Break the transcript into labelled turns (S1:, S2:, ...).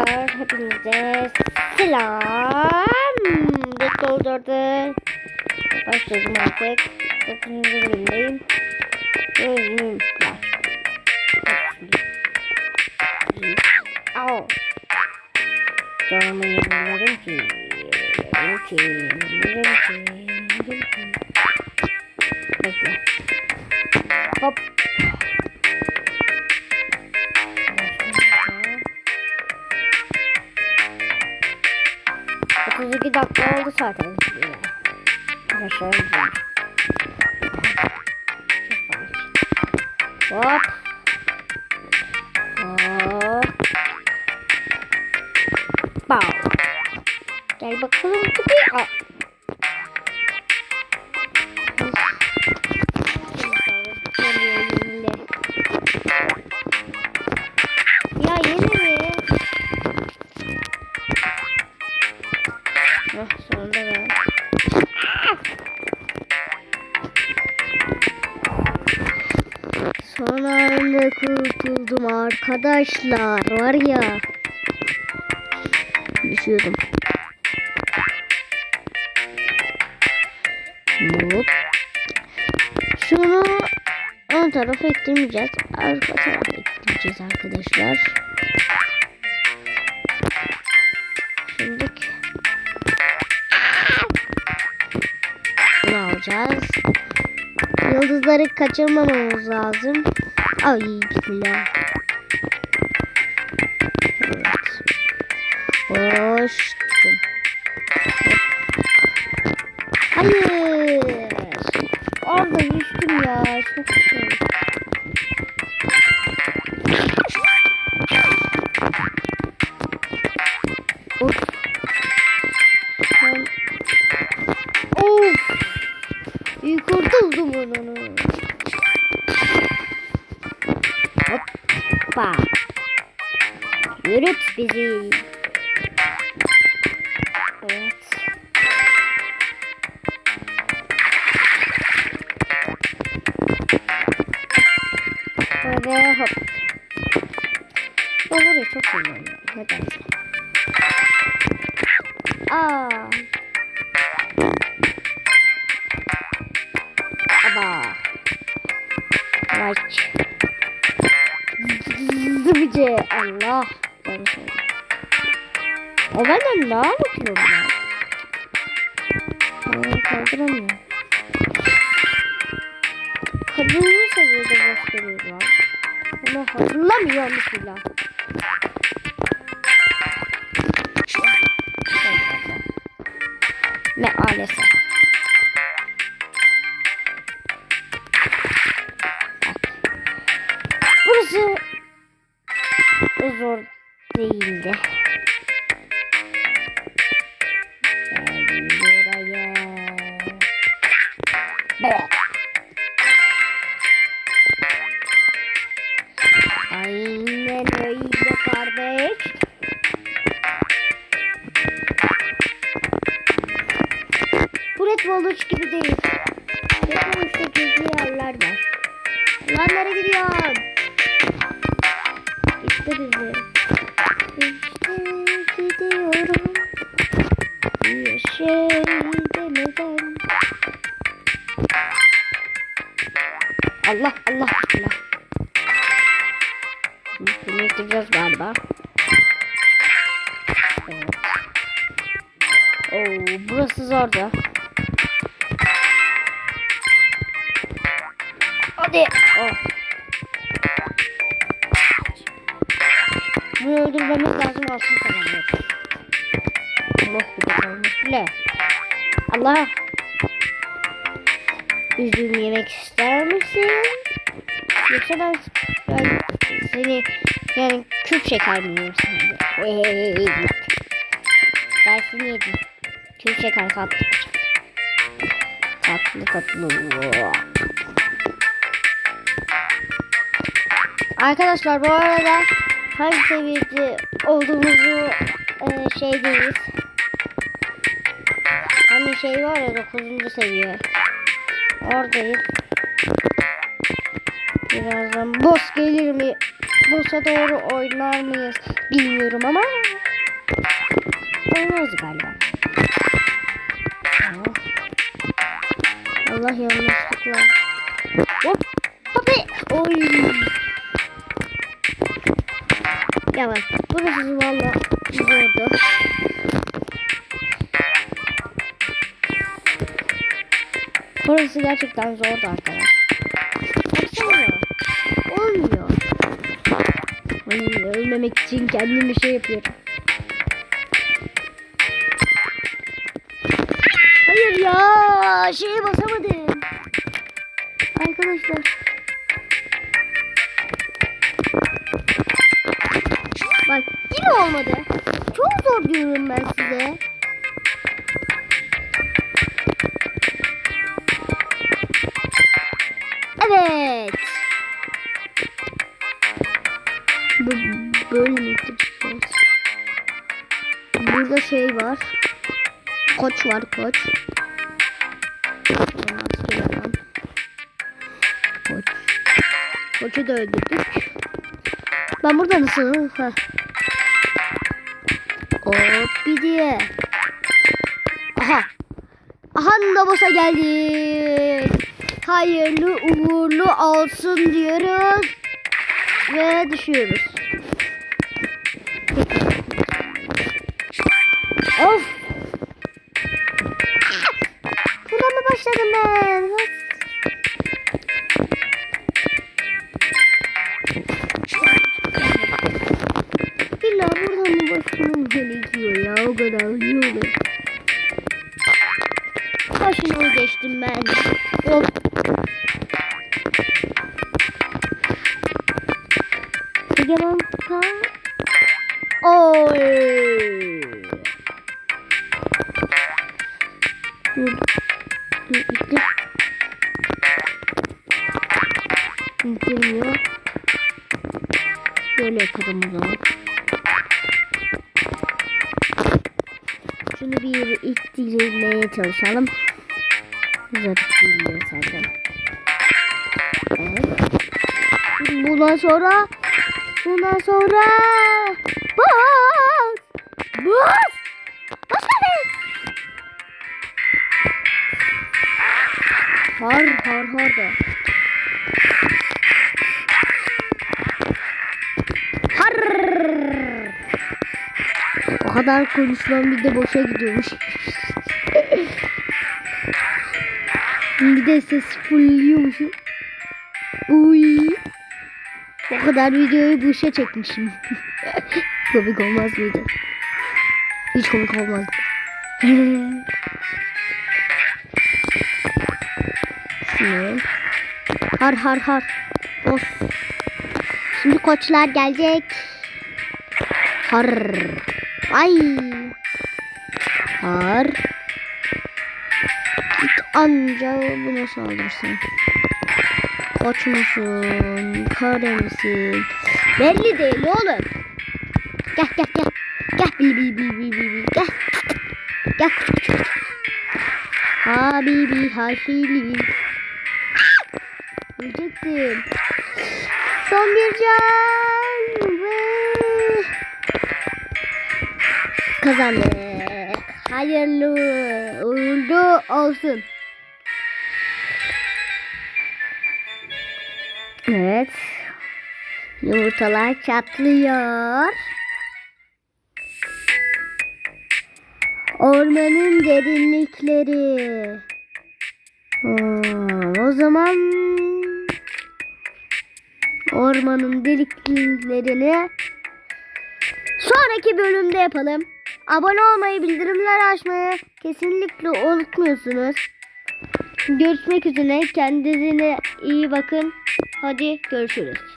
S1: Arkadaşlar hepinize selam. Red Doldur'da başladım artık. 9. bölümdeyim. Bölümüm. Au. Canımı yemiyorum ki. Yemiyorum ki. Yemiyorum ki. Ki. Bekle. Hop. Zaten. Arkadaşlar izleyin. Hop. Hop. Bow. Gel bakalım. Aa. Son anda kurtuldum arkadaşlar. Var ya. Düşüyordum. Hop. Şunu ön tarafa eklemeyeceğiz. Arka tarafa ekleyeceğiz arkadaşlar. Şimdi bunu alacağız. Yıldızları kaçırmamamız lazım. Ay bismillah. Evet. Hoştum. Hayır. Orada düştüm ya. Çok şey. Of. İyi kurtuldum onu. Hoppa. Yürüt bizi. Evet. Böyle hop. Ben burayı çok seviyorum. Nedense. Aa. Aba. Maç. Zıbıcı. Allah. Ben şey. O benden daha bakıyor ya. Ben kaldıramıyorum. Kadını seviyede gösteriyorlar. Ama hatırlamıyor mesela. Ne maalesef. Zor değildi. Geldim buraya. Aynen öyle kardeş. Bu Red Bull gibi değil. Red gizli yerler var. Lan nereye gidiyorsun? İşte gidiyorum. Bir şey demeden. Allah Allah Allah. Bunu getireceğiz galiba. Evet. Oo, burası zordu. Hadi. Oh. Öldürmemiz lazım altın kazanıyor. Allah de kalmış bile. Allah. Üzüm yemek ister misin? Yoksa ben, ben seni yani küp şeker mi yiyeyim sana? Hey, Dersini yedim. Küp şeker tatlı. Tatlı tatlı. Arkadaşlar bu arada hangi seviyede olduğumuzu e, şeydeyiz. Hani şey var ya 9. seviye. Oradayız. Birazdan boss gelir mi? Boss'a doğru oynar mıyız? Bilmiyorum ama oynarız galiba. Allah yanlışlıkla. Hop. Ya bak burası valla zordu. Burası gerçekten zordu arkadaşlar. Baksana. Olmuyor. Ay, ölmemek için kendim bir şey yapıyorum. Hayır ya şeye basamadım. Arkadaşlar. Olmadı. Çok zor diyorum ben size. Evet. Bu, böyle mi? Burada şey var. Koç var koç. Koç. Koçu da öldürdük. Ben burada nasıl? Heh. Hop bir diye. Aha. Aha Nabos'a geldik. Hayırlı uğurlu olsun diyoruz. Ve düşüyoruz. Kadar iyi olur. Başını geçtim ben. Hop. Egemen Kan. Oy. Dur. Dur ittir. İttirmiyor. Böyle yapalım o zaman. Bir ittirmeye çalışalım. Zaten zaten. Evet. Bundan sonra bundan sonra bas bas bas hadi. Har har har da. Kadar konuşmam bir de boşa gidiyormuş. bir de ses fullüyormuşum. Uy. O kadar videoyu boşa çekmişim. komik olmaz mıydı? Hiç komik olmaz. Har har har. Of. Şimdi koçlar gelecek. Har. Ay. Har. Git anca buna saldırırsın. Koç musun? Kare misin? Belli değil oğlum. Gel gel gel. Gel bil bil bil bil bil. Gel. Gel. Habibi hasili. Ölecektim. Son bir can kazandık. Hayırlı uğurlu olsun. Evet. Yumurtalar çatlıyor. Ormanın derinlikleri. Hmm, o zaman ormanın deliklerini sonraki bölümde yapalım. Abone olmayı, bildirimler açmayı kesinlikle unutmuyorsunuz. Görüşmek üzere. Kendinize iyi bakın. Hadi görüşürüz.